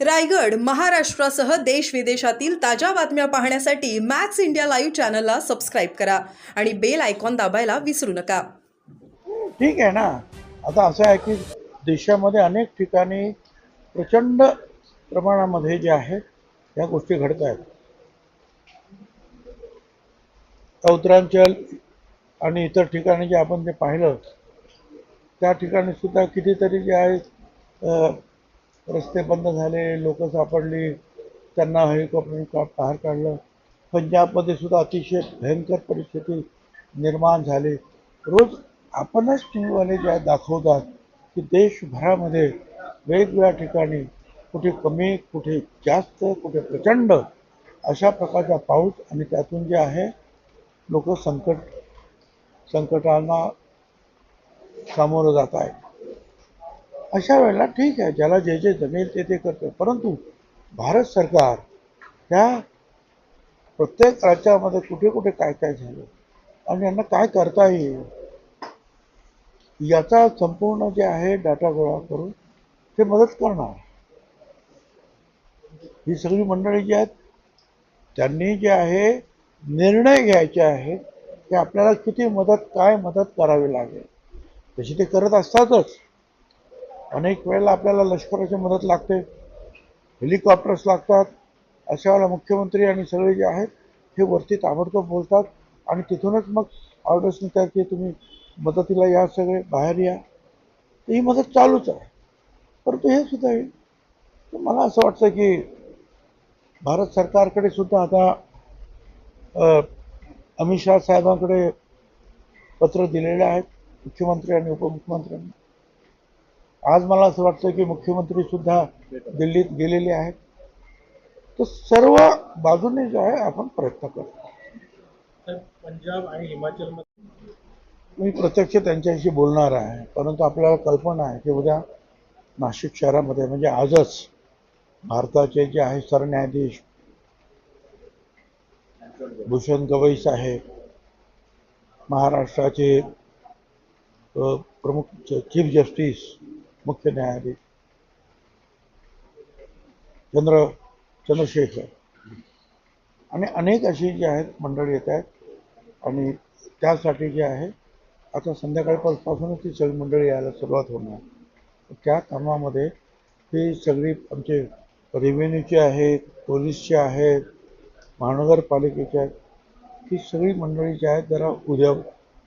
रायगड महाराष्ट्रासह देश विदेशातील ताज्या बातम्या पाहण्यासाठी मॅक्स इंडिया लाईव्ह चॅनलला सबस्क्राईब करा आणि बेल आयकॉन दाबायला विसरू नका. ठीक आहे ना? आता असं आहे की देशामध्ये अनेक ठिकाणी प्रचंड प्रमाणामध्ये जे आहे या गोष्टी घडत आहेत. उत्तरांचल आणि इतर ठिकाणी जे आपण जे पाहिलं त्या ठिकाणी सुद्धा कितीतरी जे आहे रस्ते बंद झाले लोक सापडली त्यांना हेलिकॉप्टर का बाहेर काढलं. पंजाबमध्ये सुद्धा अतिशय भयंकर परिस्थिती निर्माण झाली. रोज आपणच टी व्हीवाले जे दाखवतात की देशभरामध्ये वेगवेगळ्या ठिकाणी कुठे कमी कुठे जास्त कुठे प्रचंड अशा प्रकारचा पाऊस आणि त्यातून जे आहे लोक संकट संकटांना सामोरं जात आहेत. अशा वेळेला ठीक आहे ज्याला जे जे जमेल ते ते करतं. परंतु भारत सरकार त्या प्रत्येक राज्यामध्ये कुठे कुठे काय काय झालं आणि यांना काय करता येईल याचा संपूर्ण जे आहे डाटा गोळा करून ते मदत करणार. ही सगळी मंडळी जी आहेत त्यांनी जे आहे निर्णय घ्यायचे आहेत की आपल्याला किती मदत काय मदत करावी लागेल. तशी ते करत असतातच. अनेक वेळेला आपल्याला लष्कराची मदत लागते हेलिकॉप्टर्स लागतात अशा वेळेला मुख्यमंत्री आणि सगळे जे आहेत हे वरती ताबडतोब बोलतात आणि तिथूनच मग ऑर्डर्स निघतात की तुम्ही मदतीला या सगळे बाहेर या. तर ही मदत चालूच आहे. परंतु हे सुद्धा येईल तर मला असं वाटतं की भारत सरकारकडे सुद्धा आता अमित शाह साहेबांकडे पत्र दिलेले आहेत मुख्यमंत्री आणि उपमुख्यमंत्र्यांनी. आज मला असं वाटतं की मुख्यमंत्री सुद्धा दिल्लीत गेलेले आहेत. तर सर्व बाजूने जे आहे आपण प्रयत्न करतो. पंजाब आणि हिमाचलमध्ये मी प्रत्यक्ष त्यांच्याशी बोलणार आहे परंतु आपल्याला कल्पना आहे की उद्या नाशिक शहरामध्ये म्हणजे आजच भारताचे जे आहे सरन्यायाधीश भूषण गवई साहेब महाराष्ट्राचे प्रमुख चीफ जस्टिस मुख्य न्यायाधीश चंद्र चंद्रशेखर आणि अनेक अशी जी आहेत मंडळी येत आहेत. आणि त्यासाठी जे आहे आता संध्याकाळपासूनच ती सगळी मंडळी यायला सुरुवात होणार. त्या कामामध्ये ही सगळी आमचे रेव्हेन्यूचे आहेत पोलीसचे आहेत महानगरपालिकेचे आहेत. ही सगळी मंडळी जी आहेत जरा उद्या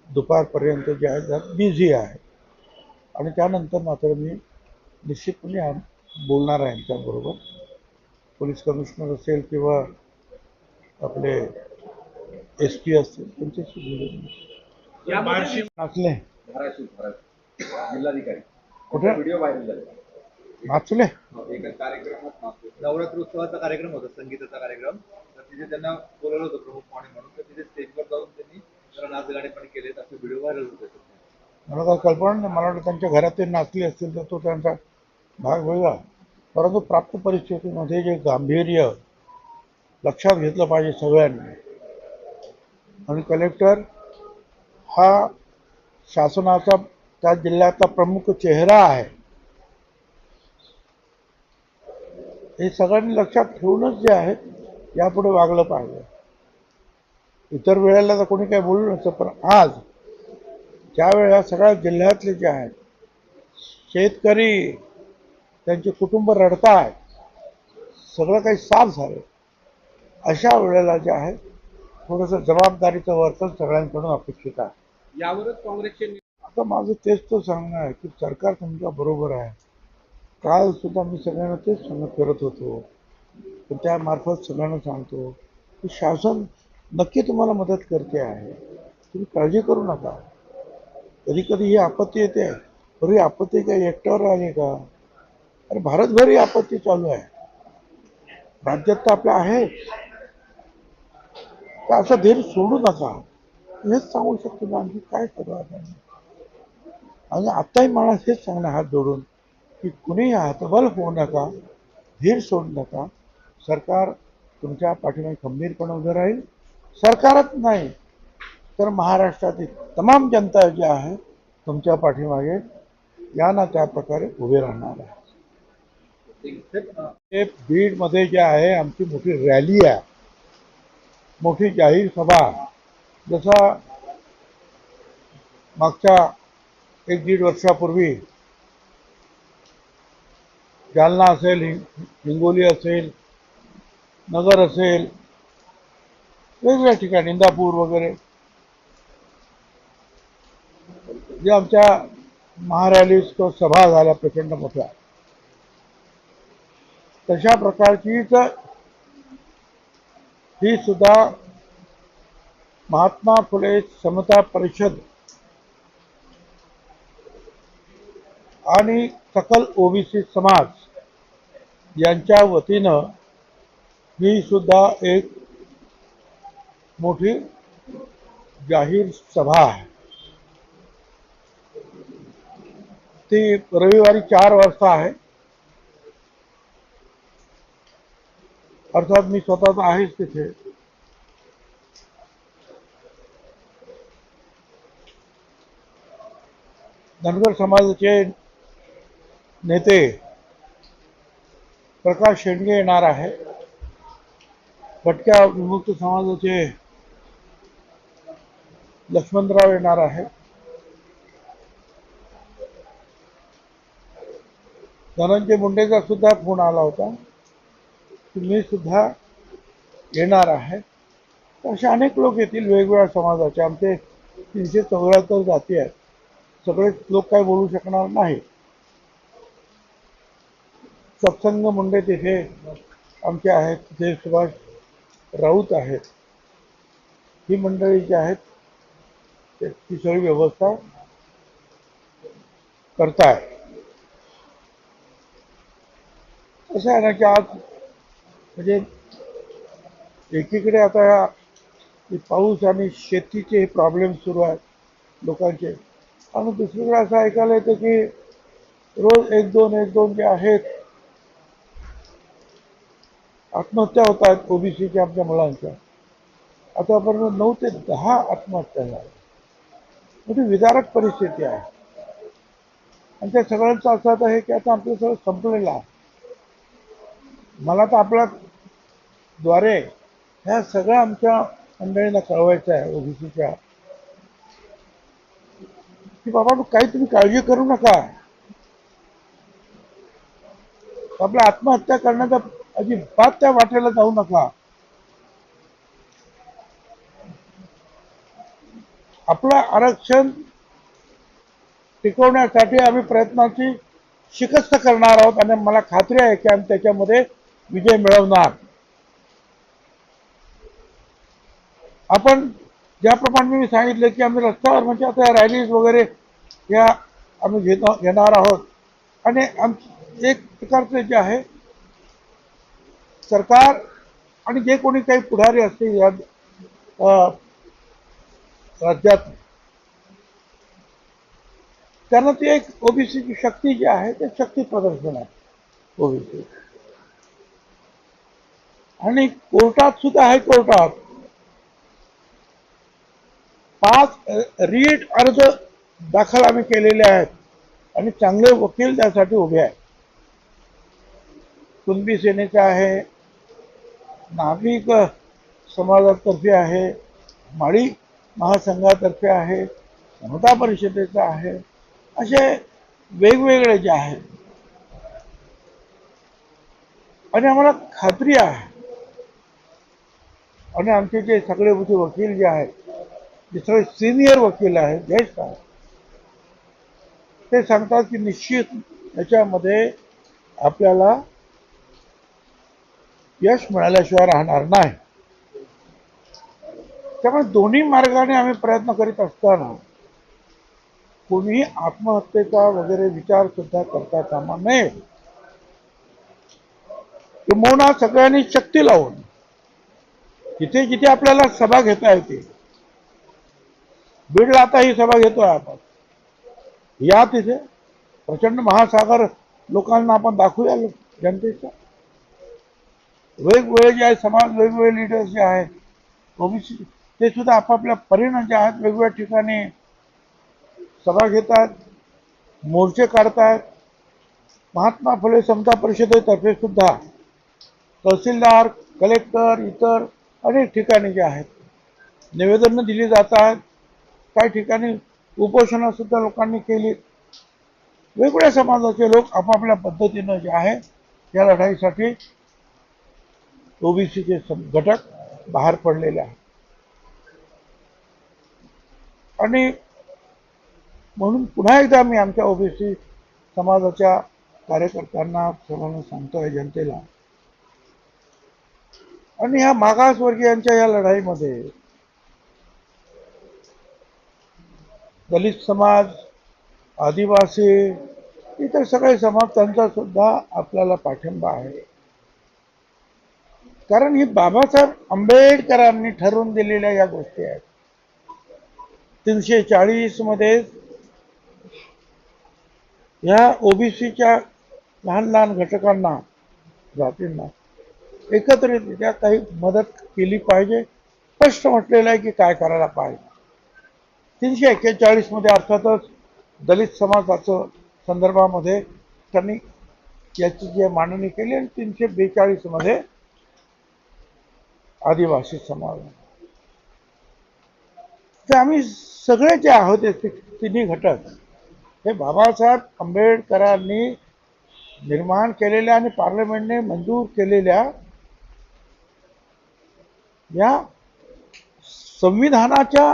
दुपारपर्यंत जे आहेत जरा बिझी आहे. आणि त्यानंतर मात्र मी निश्चितपणे बोलणार आहे यांच्याबरोबर पोलीस कमिशनर असेल किंवा आपले एस पी असतील त्यांच्याशी बोलून बार्शी नाचले जिल्हाधिकारी. कुठे? व्हिडिओ व्हायरल झाले. नाचले एका कार्यक्रमात नवरात्रोत्सवाचा कार्यक्रम होता संगीताचा कार्यक्रम. तर तिथे त्यांना बोलवलं होतं प्रमुख पाहुणे म्हणून. तर तिथे स्टेजवर जाऊन त्यांनी नाच गाणे पण केलेत. असे व्हिडिओ व्हायरल होते. मला काही कल्पना नाही. मला वाटतं त्यांच्या घरात ते नाचले असतील तर तो त्यांचा भाग वेगळा. परंतु प्राप्त परिस्थितीमध्ये जे गांभीर्य लक्षात घेतलं पाहिजे सगळ्यांनी. आणि कलेक्टर हा शासनाचा त्या जिल्ह्याचा प्रमुख चेहरा आहे. हे सगळ्यांनी लक्षात ठेवूनच जे आहे यापुढे वागलं पाहिजे. इतर वेळेला तर कोणी काही बोलू नसतं पण आज ज्या वेळेला सगळ्या जिल्ह्यातले जे आहेत शेतकरी त्यांचे कुटुंब रडतायत सगळं काही साफ झालं अशा वेळेला जे आहे थोडंसं जबाबदारीचं वर्तन सगळ्यांकडून अपेक्षित आहे. यावरच काँग्रेसचे आता माझं तेच तो सांगणं आहे की सरकार तुमच्या बरोबर आहे. काल सुद्धा मी सगळ्यांना तेच सांगत करत होतो. पण त्यामार्फत सगळ्यांना सांगतो की शासन नक्की तुम्हाला मदत करते आहे. तुम्ही काळजी करू नका. कधी कधी ही आपत्ती येते. तर ही आपत्ती काय एकट्यावर आली का? अरे भारतभर ही आपत्ती चालू आहे. राज्यात तर आपल्या आहे तर असा धीर सोडू नका. हेच सांगू शकतो ना आणखी काय करू आपण आणि आत्ताही मला हेच सांगणं हात जोडून की कुणीही हतबल होऊ नका धीर सोडू नका. सरकार तुमच्या पाठीमागे खंबीरपणे उभं राहील. सरकारच नाही. तर महाराष्ट्रातील तमाम जनता जी आहे तुमच्या पाठीमागे या ना त्या प्रकारे उभे राहणार आहे ते बीडमध्ये जे आहे आमची मोठी रॅली आहे. मोठी जाहीर सभा. जसा मागच्या एक दीड वर्षापूर्वी जालना असेल हिंगोली असेल नगर असेल वेगवेगळ्या ठिकाणी इंदापूर वगैरे जे आमच्या महारॅलीज सभा झाल्या प्रचंड मोठ्या तशा प्रकारचीच ही सुद्धा महात्मा फुले समता परिषद आणि सकल ओबीसी समाज यांच्या वतीनं ही सुद्धा एक मोठी जाहीर सभा आहे. ती रविवारी चार वाजता आहे. अर्थात मी स्वतः आहेच तिथे. धनगर समाजाचे नेते प्रकाश शेंडगे येणार आहे. भटक्या विमुक्त समाजाचे लक्ष्मणराव येणार आहे. धनंजय मुंडेचा सुद्धा फोन आला होता. तुम्ही सुद्धा येणार आहे. तर असे अनेक लोक येतील वेगवेगळ्या समाजाचे. आमचे तीनशे चौऱ्याहत्तर जाती आहेत. सगळे लोक काय बोलू शकणार नाही. सत्संग मुंडे तिथे आमचे आहेत. तिथे सुभाष राऊत आहेत. ही मंडळी जी आहेत ते ती सगळी व्यवस्था करताय कसं आहे ना की आज म्हणजे एकीकडे आता या पाऊस आणि शेतीचे हे प्रॉब्लेम सुरू आहेत लोकांचे. आणि दुसरीकडे असं ऐकायला येतं की रोज एक दोन एक दोन जे आहेत आत्महत्या होत आहेत ओबीसीच्या आमच्या मुलांच्या. आतापर्यंत नऊ ते दहा आत्महत्या झाल्या. मोठी विदारक परिस्थिती आहे. आणि त्या सगळ्यांचं असं आता आहे की आता आपलं सगळं संपलेलं आहे. मला तर आपल्या द्वारे ह्या सगळ्या आमच्या मंडळींना कळवायचं आहे ओबीसीच्या. की बाबा काही तुम्ही काळजी करू नका. आपल्या आत्महत्या करण्याचा अजिबात त्या वाटेला जाऊ नका. आपलं आरक्षण टिकवण्यासाठी आम्ही प्रयत्नाची शिकस्त करणार आहोत आणि मला खात्री आहे की आम्ही त्याच्यामध्ये विजय मिळवणार. आपण ज्याप्रमाणे मी सांगितलं की आम्ही रस्त्यावर म्हणजे आता रॅलीज वगैरे या आम्ही घेत घेणार आहोत. आणि एक प्रकारचं जे आहे सरकार आणि जे कोणी काही पुढारी असतील या राज्यात त्यांना ती एक ओबीसीची शक्ती जी आहे ते शक्ती प्रदर्शन आहे ओबीसी. आणि कोर्टात सुद्धा आहे कोर्टात पाच रीट अर्ज दाखल आम्ही केलेले आहेत आणि चांगले वकील त्यासाठी उभे आहेत. कुणबी सेनेचा आहे नाभिक समाजातर्फे आहे माळी महासंघातर्फे आहे समता परिषदेचा आहे असे वेगवेगळे जे आहेत. आणि आम्हाला खात्री आहे आणि आमचे जे सगळे मोठे वकील जे आहेत जे सगळे सिनियर वकील आहेत ज्येष्ठ आहेत ते सांगतात की निश्चित याच्यामध्ये आपल्याला यश मिळाल्याशिवाय राहणार नाही. त्यामुळे दोन्ही मार्गाने आम्ही प्रयत्न करीत असताना कोणीही आत्महत्येचा वगैरे विचार सुद्धा करता कामा नये. किंबहुना सगळ्यांनी शक्ती लावून जिथे जिथे आपल्याला सभा घेता येते बीडला आता ही सभा घेतोय आपण. या तिथे प्रचंड महासागर लोकांना आपण दाखवूया जनतेचा. वेगवेगळे जे आहे समाज वेगवेगळे लिडर्स जे आहेत ओबीसी ते सुद्धा आपापल्या परिणाम जे आहेत वेगवेगळ्या ठिकाणी सभा घेतात मोर्चे काढतात. महात्मा फुले समता परिषदेतर्फे सुद्धा तहसीलदार कलेक्टर इतर अनेक ठिकाणी जे आहेत. निवेदनं दिली जात आहेत काही ठिकाणी उपोषणंसुद्धा लोकांनी केली. वेगवेगळ्या समाजाचे लोक आपापल्या पद्धतीनं जे आहे या लढाईसाठी ओबीसीचे घटक बाहेर पडलेले आहेत. आणि म्हणून पुन्हा एकदा मी आमच्या ओबीसी समाजाच्या कार्यकर्त्यांना सर्वांना सांगतोय जनतेला आणि ह्या मागासवर्गीयांच्या या लढाईमध्ये दलित समाज आदिवासी इतर सगळे समाज त्यांचा सुद्धा आपल्याला पाठिंबा आहे. कारण ही बाबासाहेब आंबेडकरांनी ठरवून दिलेल्या या गोष्टी आहेत. तीनशे चाळीसमध्ये ह्या ओबीसीच्या लहान लहान घटकांना जातींना एकत्रितरित्या काही मदत केली पाहिजे. स्पष्ट म्हटलेलं आहे की काय करायला पाहिजे. तीनशे एक्केचाळीसमध्ये अर्थातच दलित समाजाचं संदर्भामध्ये त्यांनी याची जी मांडणी केली आणि तीनशे बेचाळीसमध्ये आदिवासी समाज. तर आम्ही सगळे जे आहोत तिन्ही घटक हे बाबासाहेब आंबेडकरांनी निर्माण केलेल्या आणि पार्लमेंटने मंजूर केलेल्या या संविधानाच्या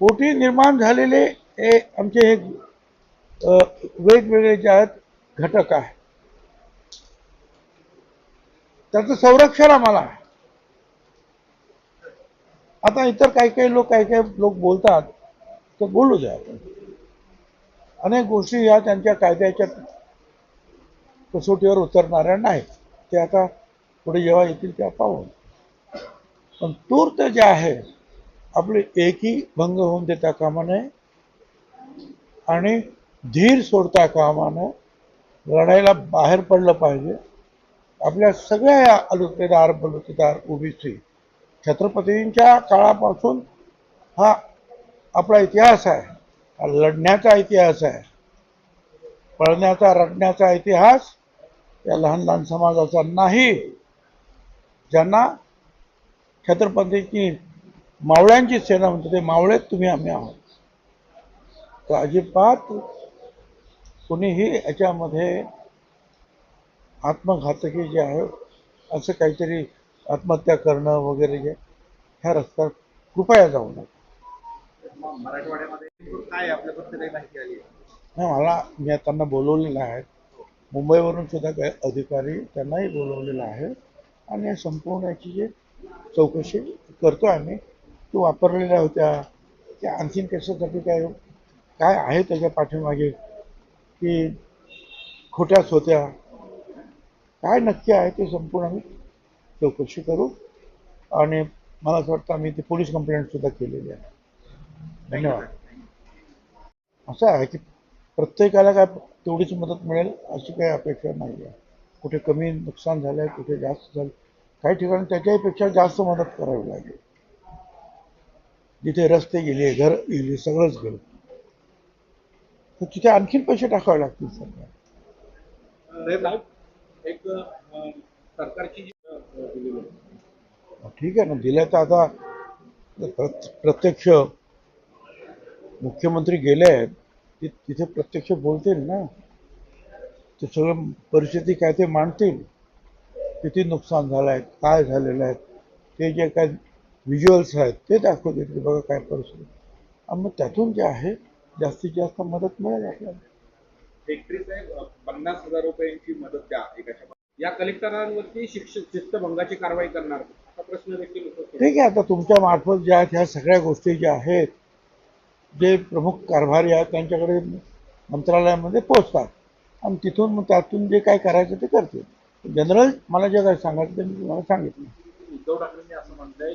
पोटी निर्माण झालेले हे आमचे हे वेगवेगळे जे आहेत घटक आहे. त्याचं संरक्षण आम्हाला आहे. आता इतर काही काही लोक काही काही लोक बोलतात तर बोलू द्या. अनेक गोष्टी या त्यांच्या कायद्याच्या कसोटीवर उतरणाऱ्या नाहीत. ते आता पुढे जेव्हा येतील तेव्हा पाहून पण तूर्त जे आहे आपली एकही भंग होऊन देता कामा नये आणि धीर सोडता कामा नये. लढायला बाहेर पडलं पाहिजे. आपल्या सगळ्या या अलुतेदार बलुतेदार ओबीसी छत्रपतींच्या काळापासून हा आपला इतिहास आहे. हा लढण्याचा इतिहास आहे. पळण्याचा रडण्याचा इतिहास या लहान लहान समाजाचा नाही. ज्यांना छत्रपतीची मावळ्यांची सेना म्हणतो ते मावळेत तुम्ही आम्ही आहोत. तर अजिबात कुणीही याच्यामध्ये आत्मघातकी जे आहे असं काहीतरी आत्महत्या करणं वगैरे जे ह्या रस्त्यावर कृपया जाऊ नये नाही मला मी त्यांना बोलवलेलं आहे. मुंबईवरून सुद्धा काही अधिकारी त्यांनाही बोलवलेलं आहे. आणि या संपूर्ण याची जे चौकशी करतो आम्ही. तो वापरलेल्या होत्या. त्या आणखीन कशासाठी काय काय आहे त्याच्या पाठीमागे? की खोट्याच होत्या. काय नक्की आहे ते संपूर्ण आम्ही चौकशी करू. आणि मला असं वाटतं आम्ही ते पोलीस कंप्लेंट सुद्धा केलेली आहे. धन्यवाद. असं आहे की प्रत्येकाला काय तेवढीच मदत मिळेल अशी काही अपेक्षा नाही आहे कुठे कमी नुकसान झालं आहे कुठे जास्त झालं काही ठिकाणी त्याच्याहीपेक्षा जास्त मदत करावी लागेल. जिथे रस्ते गेले घर गेले सगळंच गेलं. तर तिथे आणखीन पैसे टाकावे लागतील सरकार. एक सरकारची ठीक आहे ना. दिल्या तर आता प्रत्यक्ष मुख्यमंत्री गेले आहेत तिथे प्रत्यक्ष बोलतील ना. ते सगळं परिस्थिती काय ते मांडतील. किती नुकसान झालं आहे काय झालेलं आहे ते जे काय व्हिज्युअल्स आहेत ते दाखवतील की बघा काय परिस्थिती आणि मग त्यातून जे आहे जास्तीत जास्त मदत मिळेल आपल्याला. साहेब पन्नास हजार रुपयांची मदत द्या एकाच्या या कलेक्टरांवरती शिक्ष शिस्तभंगाची कारवाई करणार असा प्रश्न देखील. ठीक आहे आता तुमच्या मार्फत ज्या आहेत ह्या सगळ्या गोष्टी ज्या आहेत जे प्रमुख कारभारी आहेत त्यांच्याकडे मंत्रालयामध्ये पोचतात आणि तिथून मग त्यातून जे काय करायचं ते करतील. जनरल मला जे काही सांगायचं ते मी तुम्हाला सांगितलं. उद्धव ठाकरेंनी असं म्हटलंय